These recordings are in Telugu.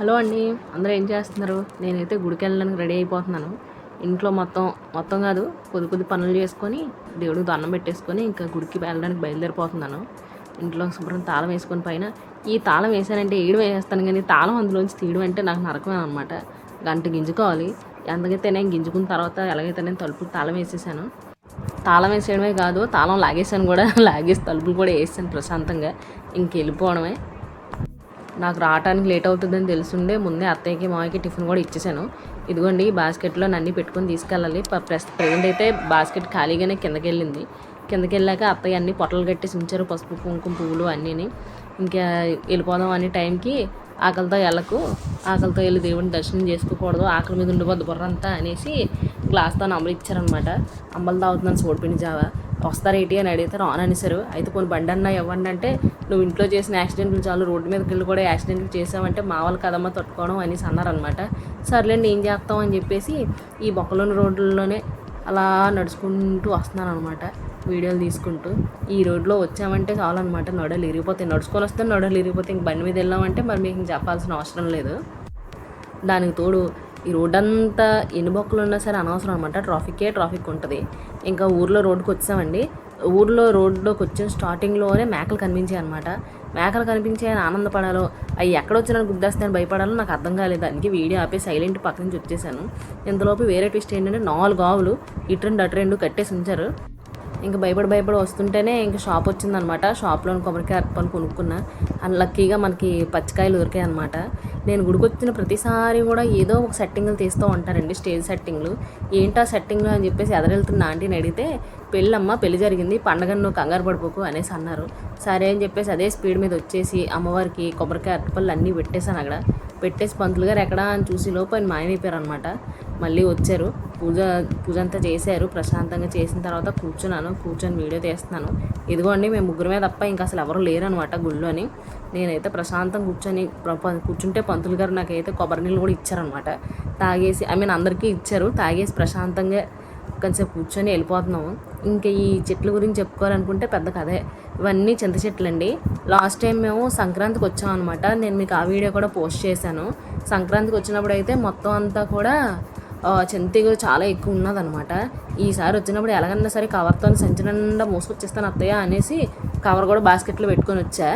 హలో అండి అందరూ ఏం చేస్తున్నారు? నేనైతే గుడికి వెళ్ళడానికి రెడీ అయిపోతున్నాను. ఇంట్లో మొత్తం మొత్తం కాదు కొద్ది కొద్ది పనులు చేసుకొని దేవుడికి దండం పెట్టేసుకొని ఇంకా గుడికి వెళ్ళడానికి బయలుదేరిపోతున్నాను. ఇంట్లో శుభ్రం తాళం వేసుకొని పైన ఈ తాళం వేసానంటే ఏడు వేసేస్తాను కానీ తాళం అందులోంచి తీయడం అంటే నాకు నరకమే అనమాట గంట గింజుకోవాలి. ఎంతకైతే నేను గింజుకున్న తర్వాత ఎలాగైతే నేను తలుపులు తాళం వేసేసాను తాళం వేసేయడమే కాదు తాళం లాగేసాను కూడా. లాగేసి తలుపులు కూడా వేసాను ప్రశాంతంగా. ఇంక వెళ్ళిపోవడమే నాకు రావడానికి లేట్ అవుతుందని తెలుసుండే ముందే అత్తయ్యకి మామయ్యకి టిఫిన్ కూడా ఇచ్చేసాను. ఇదిగోండి ఈ బాస్కెట్లో నన్ను పెట్టుకొని తీసుకెళ్ళాలి. ప- ప్రస్ అయితే బాస్కెట్ ఖాళీగానే కిందకి వెళ్ళింది కిందకి వెళ్ళాక అత్తయ్య అన్ని పొట్టలు కట్టేసి ఉంచారు పసుపు కుంకుమ పువ్వులు అన్నీని. ఇంకా వెళ్ళిపోదాం అనే టైంకి ఆకలితో వెళ్ళకు ఆకలితో వెళ్ళి దేవుడిని దర్శనం చేసుకోకూడదు ఆకలి మీద ఉండిపోద్ది బుర్రంతా అనేసి గ్లాస్తో అమలు ఇచ్చారనమాట అంబలు తాగుతున్నాను సోడిపిండి జావా. వస్తారేంటి అని అడిగితే రాను అనేసారు అయితే కొన్ని బండి అన్న ఇవ్వండి అంటే నువ్వు ఇంట్లో చేసిన యాక్సిడెంట్లు చాలు రోడ్డు మీదకి వెళ్ళి కూడా యాక్సిడెంట్లు చేసావంటే మా వాళ్ళు కదమ్మా తట్టుకోవడం అనేసి అన్నారనమాట సర్లేండి ఏం చేస్తాం అని చెప్పేసి ఈ బొక్కలోని రోడ్లలోనే అలా నడుచుకుంటూ వస్తున్నాను అనమాట వీడియోలు తీసుకుంటూ. ఈ రోడ్లో వచ్చామంటే చాలు అనమాట నడలు ఇరిగిపోతాయి. నడుచుకొని వస్తే నడలు ఇరిగిపోతే ఇంక బండి మీద వెళ్ళామంటే మరి మీకు చెప్పాల్సిన అవసరం లేదు. దానికి తోడు ఈ రోడ్ అంతా ఎన్ని బొక్కలు ఉన్నా సరే అనవసరం అనమాట ట్రాఫికే ట్రాఫిక్ ఉంటుంది. ఇంకా ఊర్లో రోడ్డుకి వచ్చామండి. ఊర్లో రోడ్లోకి వచ్చిన స్టార్టింగ్లోనే మేకలు కనిపించాయి అనమాట మేకలు కనిపించాయి అని ఆనందపడాలో అవి ఎక్కడ వచ్చినా గుద్దేస్తాయని భయపడాలో నాకు అర్థం కాలేదు. దానికి వీడియో ఆపి సైలెంట్ పక్క నుంచి వచ్చేసాను. ఇంతలోపు వేరే ట్విస్ట్ ఏంటంటే నాలుగు ఆవులు ఇటు రెండు అటు రెండు కట్టేసి ఉంచారు. ఇంకా భయపడి భయపడి వస్తుంటేనే ఇంకా షాప్ వచ్చిందనమాట. షాప్లో కొబ్బరికాయ అరపని కొనుక్కున్నా. అండ్ లక్కీగా మనకి పచ్చికాయలు దొరికాయి అనమాట నేను గుడికి వచ్చిన ప్రతిసారి కూడా ఏదో ఒక సెట్టింగ్లు తీస్తూ ఉంటారండి స్టేజ్ సెట్టింగ్లు ఏంటా సెట్టింగ్లు అని చెప్పేసి ఎదరెళ్తున్న ఆంటీని అడిగితే పెళ్ళమ్మ పెళ్ళి జరిగింది పండగను నువ్వు కంగారు పడిపోకు అనేసి అన్నారు. సరే అని చెప్పేసి అదే స్పీడ్ మీద వచ్చేసి అమ్మవారికి కొబ్బరికాయ అరటిపళ్ళు అన్నీ పెట్టేశాను అక్కడ. పెట్టేసి పంతులు గారు ఎక్కడా అని చూసి లోపు ఆయన మాయమైపోయారు అనమాట మళ్ళీ వచ్చారు. పూజ పూజ అంతా చేశారు. ప్రశాంతంగా చేసిన తర్వాత కూర్చున్నాను. కూర్చొని వీడియో తీస్తున్నాను. ఇదిగోండి మేము ముగ్గురమే తప్ప ఇంకా అసలు ఎవరు లేరు అనమాట గుళ్ళోని నేనైతే ప్రశాంతం కూర్చొని కూర్చుంటే పంతులు గారు నాకైతే కొబ్బరి నీళ్ళు కూడా ఇచ్చారనమాట తాగేసి ఐ మీన్ అందరికీ ఇచ్చారు. తాగేసి ప్రశాంతంగా కొంచెం కూర్చొని వెళ్ళిపోతున్నాము. ఇంకా ఈ చెట్ల గురించి చెప్పుకోవాలనుకుంటే పెద్ద కథే. ఇవన్నీ చింత చెట్లు అండి లాస్ట్ టైం మేము సంక్రాంతికి వచ్చాం అనమాట నేను మీకు ఆ వీడియో కూడా పోస్ట్ చేశాను. సంక్రాంతికి వచ్చినప్పుడు అయితే మొత్తం అంతా కూడా ఆ, చింతిగా చాలా ఎక్కువ ఉన్నదనమాట ఈసారి వచ్చినప్పుడు ఎలాగన్నా సరే కవర్తో సంచి నిండా మోసుకొచ్చేస్తాను అత్తయ్య అనేసి కవర్ కూడా బాస్కెట్లో పెట్టుకొని వచ్చా.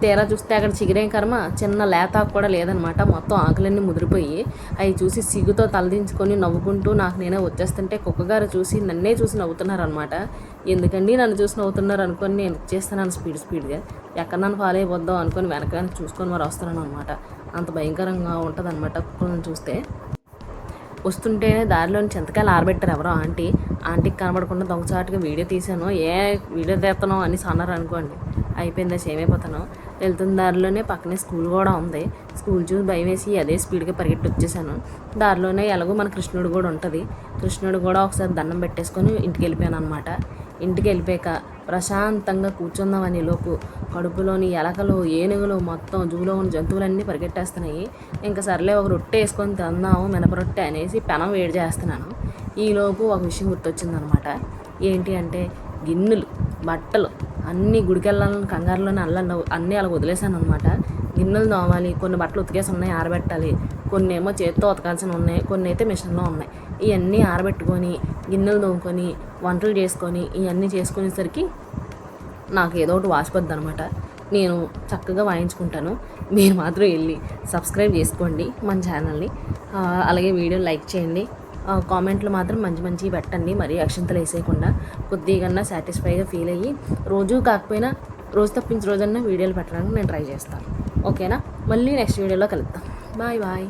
తీరా చూస్తే అక్కడ చిగిరేం కర్మ చిన్న లేతాకు కూడా లేదనమాట మొత్తం ఆకులన్నీ ముదిరిపోయి అవి చూసి సిగ్గుతో తలదించుకొని నవ్వుకుంటూ నాకు నేనే వచ్చేస్తుంటే కుక్కగారు చూసి నన్నే చూసి నవ్వుతున్నారనమాట ఎందుకండి నన్ను చూసి నవ్వుతున్నారు అనుకొని నేను వచ్చేస్తున్నాను స్పీడ్ స్పీడ్గా. ఎక్కడ నన్ను ఫాలో అయిపోద్దాం అనుకొని వెనక వెనక చూసుకొని మరి వస్తున్నాను అనమాట అంత భయంకరంగా ఉంటుంది అనమాట కుక్కలను చూస్తే. వస్తుంటే దారిలోని చింతకాయలు ఆరబెట్టారు ఎవరో ఆంటీ. ఆంటీకి కనబడకుండా దొంగచాటుగా వీడియో తీశాను. ఏ వీడియో తీస్తాను అని అన్నారు అనుకోండి. అయిపోయిందా సేమ్ అయిపోతాను వెళ్తున్న దారిలోనే పక్కనే స్కూల్ కూడా ఉంది. స్కూల్ చూసి భయం వేసి అదే స్పీడ్గా పరిగెట్టి వచ్చేసాను. దారిలోనే ఎలాగో మన కృష్ణుడు కూడా ఉంటుంది. కృష్ణుడు కూడా ఒకసారి దండం పెట్టేసుకొని ఇంటికి వెళ్ళిపోయాను అనమాట ఇంటికి వెళ్ళిపోయాక ప్రశాంతంగా కూర్చుందామని లోపు కడుపులోని ఎలకలు ఏనుగులు మొత్తం జూలో ఉన్న జంతువులన్నీ పరిగెట్టేస్తున్నాయి. ఇంకా సర్లే ఒక రొట్టె వేసుకొని తిందాము మినప రొట్టె అనేసి పెనం వేడి చేస్తున్నాను. ఈలోపు ఒక విషయం గుర్తొచ్చిందనమాట. ఏంటి అంటే గిన్నెలు బట్టలు అన్నీ గుడికెళ్ళాలని కంగారులోనే అల్ల అన్నీ అలా వదిలేసాను అనమాట గిన్నెలు తోమాలి కొన్ని బట్టలు ఉతికేసి ఉన్నాయి ఆరబెట్టాలి కొన్ని ఏమో చేత్తో ఉతకాల్సిన ఉన్నాయి కొన్ని అయితే మిషన్లో ఉన్నాయి. ఇవన్నీ ఆరబెట్టుకొని గిన్నెలు తోముకొని వంటలు చేసుకొని ఇవన్నీ చేసుకునేసరికి నాకు ఏదో ఒకటి వాసిపోద్ది అనమాట నేను చక్కగా వాయించుకుంటాను. మీరు మాత్రం వెళ్ళి సబ్స్క్రైబ్ చేసుకోండి మన ఛానల్ని. అలాగే వీడియో లైక్ చేయండి. కామెంట్లు మాత్రం మంచి మంచి పెట్టండి. మరి అక్షంతలు వేసేయకుండా కొద్దిగా సాటిస్ఫైగా ఫీల్ అయ్యి రోజు కాకపోయినా రోజు తప్పించి రోజన్నా వీడియోలు పెట్టడానికి నేను ట్రై చేస్తాను. ఓకేనా? మళ్ళీ నెక్స్ట్ వీడియోలో కలుద్దాం. Bye bye.